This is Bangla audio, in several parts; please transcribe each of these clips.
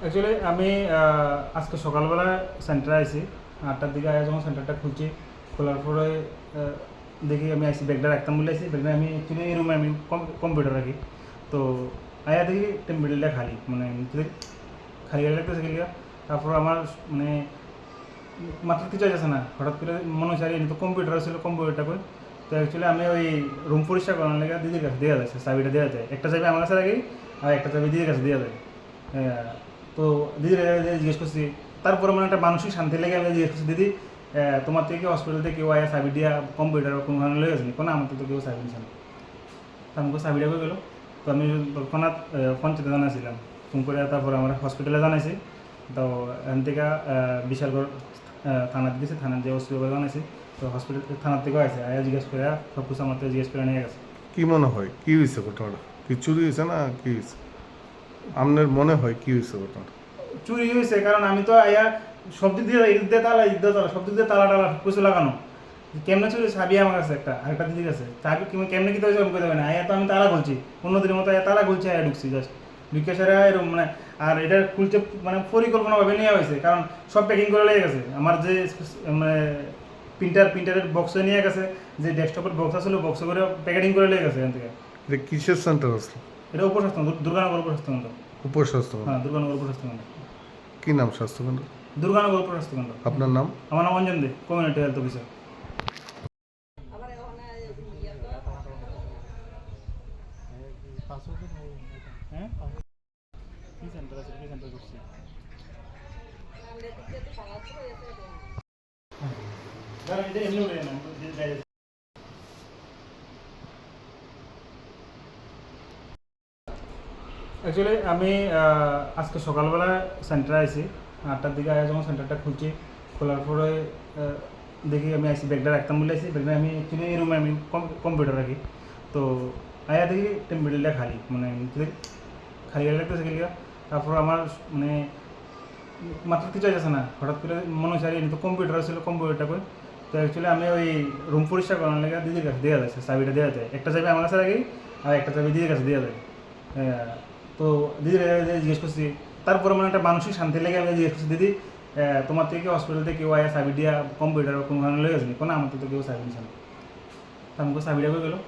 অ্যাকচুয়ালি আমি আহ, আজকে সকালবেলা সেন্টারে আইছি। আটটার দিকে আয়া যখন সেন্টারটা খুলছি খোলার পরে আহ, দেখি আমি আইসি ব্যাগটা রাখতাম বলে আইসি ব্যাগটা আমি অ্যাকচুয়ালি এই রুমে আমি কম্পিউটার রাখি। তো আয়া দেখি টেম্পেলটা খালি মানে খালি খালি লাগতেছে গেলিয়া তারপর আমার মানে মাত্র কিছু আছে না হঠাৎ করে মনে হচ্ছে আরে তো কম্পিউটার ছিল কম্পিউটারটা করে তো অ্যাকচুয়ালি আমি ওই রুম পরিষ্কার করার লেগে দিদির কাছে দেওয়া যাচ্ছে চাবিটা দেওয়া যায়। একটা চাবি আমার কাছে রাখি আর একটা চাবি দিদির কাছে দেওয়া যায়। হ্যাঁ, তো দিদির জিজ্ঞেস করছি তারপরে মানে একটা মানসিক শান্তি লেগে আমি জিজ্ঞেস করছি দিদি তোমার থেকে হসপিটাল থেকে কেউ আয়া চাবি দিয়া কম্পিউটার কোনো ধরনের লেগে আসেনি কোনো আমার তো কেউ চাবি দিচ্ছে না। তো আমাকে চাবিটা গেলো? তো আমি তৎক্ষণাৎ পঞ্চায়েতে জানাইছিলাম। ফোন করে তারপরে আমার হসপিটালে জানাইছি। তো এখান থেকে বিশালগড় থানাতে দিয়েছে থানার যে ওসি জানাইছি তো হসপিটাল থানার থেকেও আছে আয়া জিজ্ঞেস করে সব কিছু আমার জিজ্ঞেস করে নিয়ে গেছে। কি মনে হয়? কি হয়েছে ঘটনাটা? কি চুরি হয়েছে না কি হয়েছে আপনার মনে হয় কি হয়েছে ঘটনাটা? চুরি হয়েছে কারণ আমি তো আয়া সব দিক দিয়ে ঈদ দিয়ে তালা ঈদ দিয়ে তালা সব দিক দিয়ে তালা টালা সব কিছু লাগানো। কেমনে চুরি চাবি আমার কাছে একটা আরেকটা দিদির কাছে। চাবি কেমন কেমনে কি আমি কই দেবে না? আয়া তো আমি তালা খুলছি। অন্যদিনের মতো আয়া তালা খুলছি আয়া ঢুকছি জাস্ট ঢুকে সেরা এরকম মানে আর এটা খুলছে মানে পরিকল্পনাভাবে নেওয়া হয়েছে কারণ সব প্যাকিং করে লেগে গেছে। আমার যে মানে প্রিন্টার প্রিন্টারের বক্সে নিয়ে গেছে যে ডেস্কটপের বক্স আসলে বক্সে করে প্যাকেটিং করে লেগে গেছে এখান থেকে। এটা কিসের সেন্টার আসলো এটা উপস্বাস্থ্য দুর্গানগর উপস্বাস্থ্য কেন্দ্র উপস্বাস্থ্য হ্যাঁ দুর্গানগর উপস্বাস্থ্য কেন্দ্র কি নাম স্বাস্থ্যকেন্দ্র দুর্গানগর উপস্বাস্থ্য কেন্দ্র আপনার নাম? আমার নাম Anjan Dey community health officer password হ্যাঁ কি সেন্টার আছে কি সেন্টার করছি দাঁড়া এটা এমনি উড়ে না যে যাই অ্যাকচুয়ালি আমি আহ, আজকে সকালবেলা সেন্টারে আইছি। আটটার দিকে আয়া যখন সেন্টারটা খুলছি খোলার পরে আহ, দেখি আমি আইসি ব্যাগটা রাখতাম বলে আইসি ব্যাগটা আমি অ্যাকচুয়ালি এই রুমে আমি কম্পিউটার রাখি। তো আয়া দেখি টেম্পেলটা খালি মানে খালি খালি লাগতেছে গেলিয়া তারপর আমার মানে মাত্র কিছু আছে না হঠাৎ করে মনে হচ্ছে তো কম্পিউটার ছিল কম্পিউটারটা করে তো অ্যাকচুয়ালি আমি ওই রুম পরিষ্কার করার লেগে দিদির কাছে দেওয়া যাচ্ছে চাবিটা দেওয়া যায় একটা চাবি আমার কাছে রাখি আর একটা চাবি দিদির কাছে দেওয়া যায় হ্যাঁ, তো দিদির জিজ্ঞেস করছি তারপরে মানে একটা মানসিক শান্তি লেগে আমি জিজ্ঞেস করছি দিদি তোমার থেকে হসপিটাল থেকে কেউ আয়া চাবি দিয়া কম্পিউটার কোনো ধরনের লেগে আসেনি কোনো আমার তো কেউ চাবি দিচ্ছে না। তো আমাকে চাবিটা হয়ে গেলো?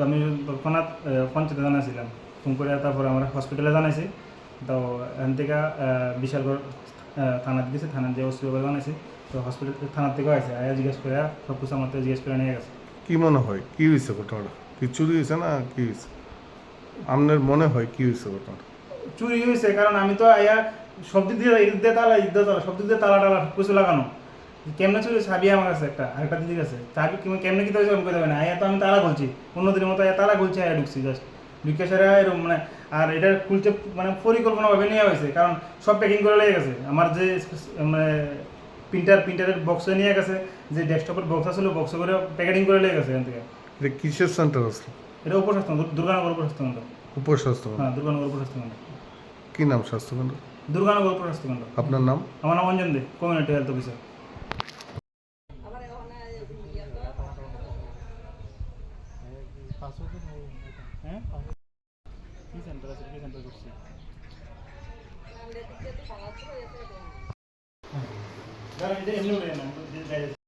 তো আমি তৎক্ষণাৎ পঞ্চায়েতে জানাইছিলাম। ফোন করে তারপরে আমরা হসপিটালে জানাইছি। তো এখান থেকে বিশালগড় থানাতে দিয়েছে থানার যে ওসি জানাইছি। তো হসপিটাল থানার থেকেও আছে আয়া জিজ্ঞেস করে সব কিছু আমার জিজ্ঞেস করে নিয়ে গেছে কি মনে হয়? কি হয়েছে ঘটনাটা? কি চুরি হয়েছে না কি হয়েছে আপনার মনে হয় কি হয়েছে ঘটনাটা? চুরি হয়েছে কারণ আমি তো আয়া সব দিক দিয়ে ঈদ দিয়ে তালা ঈদ দিয়ে তালা সব দিক দিয়ে তালা টালা সব কিছু লাগানো। কেমনে ছিল চাবি আমার কাছে একটা আরেকটা দিদির কাছে। চাবি কেমন- কি আমি কই দেবে না? আয়া তো আমি তালা খুলছি অন্যদিনের মতো আয়া তালা খুলছি আয়া ঢুকছি জাস্ট ঢুকে সেরা এরকম মানে আর এটা খুলছে মানে পরিকল্পনাভাবে নেওয়া হয়েছে। কারণ সব প্যাকিং করে লেগে গেছে। আমার যে মানে প্রিন্টার প্রিন্টারের বক্সে নিয়ে গেছে যে ডেস্কটপের বক্স আসলে বক্সে করে প্যাকেটিং করে লেগে গেছে এখান থেকে। এটা কিসের সেন্টার আসলো এটা উপস্বাস্থ্য দুর্গানগর উপস্বাস্থ্য কেন্দ্র। উপস্বাস্থ্য হ্যাঁ দুর্গানগর উপস্বাস্থ্য কেন্দ্র। কি নাম স্বাস্থ্যকেন্দ্র দুর্গানগর উপস্বাস্থ্য কেন্দ্র। আপনার নাম? আমার নাম Anjan Dey community health officer হ্যাঁ? কি সেন্টার আছে? কি সেন্টার করছি? দাঁড়া এমনি